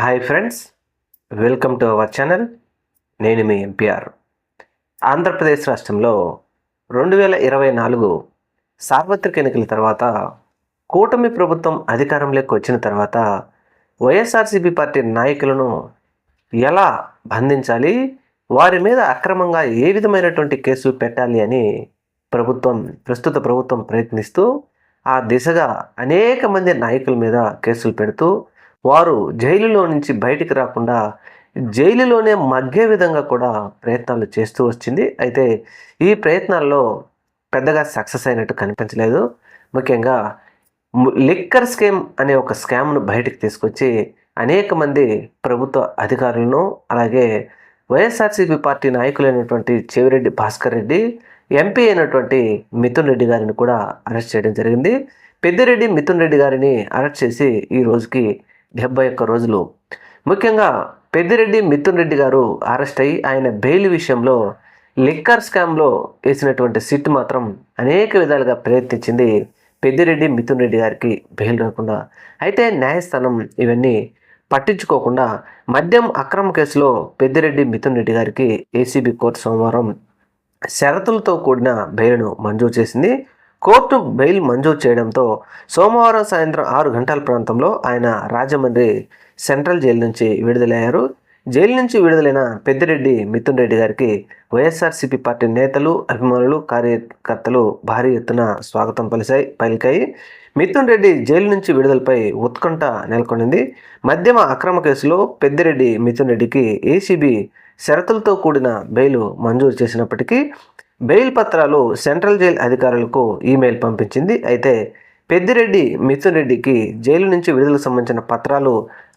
Hi friends welcome to our channel నేను మీ MPR Andhra Pradesh రాష్ట్రంలో రెండు వేల ఇరవై నాలుగు సార్వత్రిక ఎన్నికల తర్వాత కూటమి ప్రభుత్వం అధికారంలోకి వచ్చిన తర్వాత వైఎస్ఆర్సీపీ పార్టీ నాయకులను ఎలా బంధించాలి వారి మీద అక్రమంగా ఏ విధమైనటువంటి కేసులు పెట్టాలి అని ప్రభుత్వం ప్రస్తుత ప్రభుత్వం ప్రయత్నిస్తూ ఆ దిశగా అనేక మంది నాయకుల మీద కేసులు పెడుతూ వారు జైలులో నుంచి బయటికి రాకుండా జైలులోనే మగ్గే విధంగా కూడా ప్రయత్నాలు చేస్తూ వచ్చింది. అయితే ఈ ప్రయత్నాల్లో పెద్దగా సక్సెస్ అయినట్టు కనిపించలేదు. ముఖ్యంగా లిక్కర్ స్కీమ్ అనే ఒక స్కామ్ను బయటికి తీసుకొచ్చి అనేక మంది ప్రభుత్వ అధికారులను అలాగే వైఎస్ఆర్సీపీ పార్టీ నాయకులైనటువంటి చెవిరెడ్డి భాస్కర్ రెడ్డి ఎంపీ అయినటువంటి మిథున్ రెడ్డి గారిని కూడా అరెస్ట్ చేయడం జరిగింది. పెద్దిరెడ్డి మిథున్ రెడ్డి గారిని అరెస్ట్ చేసి ఈ రోజుకి డెబ్బై ఒక్క రోజులు. ముఖ్యంగా పెద్దిరెడ్డి మిథున్ రెడ్డి గారు అరెస్ట్ అయ్యి ఆయన బెయిల్ విషయంలో లిక్కర్ స్కామ్లో వేసినటువంటి సిట్ మాత్రం అనేక విధాలుగా ప్రయత్నించింది పెద్దిరెడ్డి మిథున్ రెడ్డి గారికి బెయిల్ రాకుండా. అయితే న్యాయస్థానం ఇవన్నీ పట్టించుకోకుండా మద్యం అక్రమ కేసులో పెద్దిరెడ్డి మిథున్ రెడ్డి గారికి ఏసీబీ కోర్టు సోమవారం షరతులతో కూడిన బెయిల్ను మంజూరు చేసింది. కోర్టు బెయిల్ మంజూరు చేయడంతో సోమవారం సాయంత్రం ఆరు గంటల ప్రాంతంలో ఆయన రాజమండ్రి సెంట్రల్ జైలు నుంచి విడుదలయ్యారు. జైలు నుంచి విడుదలైన పెద్దిరెడ్డి మిథున్ రెడ్డి గారికి వైఎస్ఆర్సీపీ పార్టీ నేతలు అభిమానులు కార్యకర్తలు భారీ ఎత్తున స్వాగతం పలిశాయి పలికాయి. మిథున్ రెడ్డి జైలు నుంచి విడుదలపై ఉత్కంఠ నెలకొనింది. మద్యమ అక్రమ కేసులో పెద్దిరెడ్డి మిథున్ రెడ్డికి ఏసీబీ షరతులతో కూడిన బెయిల్ మంజూరు చేసినప్పటికీ బెయిల్ పత్రాలు సెంట్రల్ జైలు అధికారులకు ఈమెయిల్ పంపించింది. అయితే పెద్దిరెడ్డి మిథున్ రెడ్డికి జైలు నుంచి విడుదలకు సంబంధించిన పత్రాలు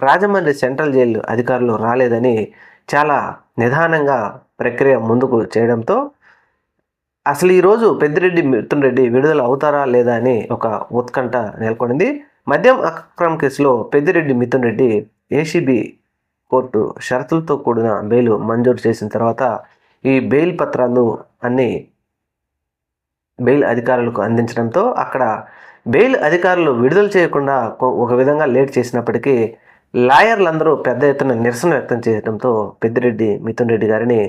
రాజమండ్రి సెంట్రల్ జైలు అధికారులు రాలేదని చాలా నిదానంగా ప్రక్రియ ముందుకు చేయడంతో అసలు ఈరోజు పెద్దిరెడ్డి మిథున్ రెడ్డి విడుదల అవుతారా లేదా అని ఒక ఉత్కంఠ నెలకొనింది. మద్యం అక్రమ కేసులో పెద్దిరెడ్డి మిథున్ రెడ్డి ఏసీబీ కోర్టు షరతులతో కూడిన బెయిల్ మంజూరు చేసిన తర్వాత ఈ బెయిల్ పత్రాలు అన్నీ బెయిల్ అధికారులకు అందించడంతో అక్కడ బెయిల్ అధికారులు విడుదల చేయకుండా ఒక విధంగా లేట్ చేసినప్పటికీ లాయర్లందరూ పెద్ద ఎత్తున నిరసన వ్యక్తం చేయడంతో పెద్దిరెడ్డి మిథున్ రెడ్డి గారిని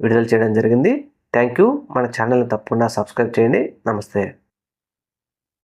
విడుదల చేయడం జరిగింది. థ్యాంక్ యూ మన ఛానల్ని తప్పకుండా సబ్స్క్రైబ్ చేయండి. నమస్తే.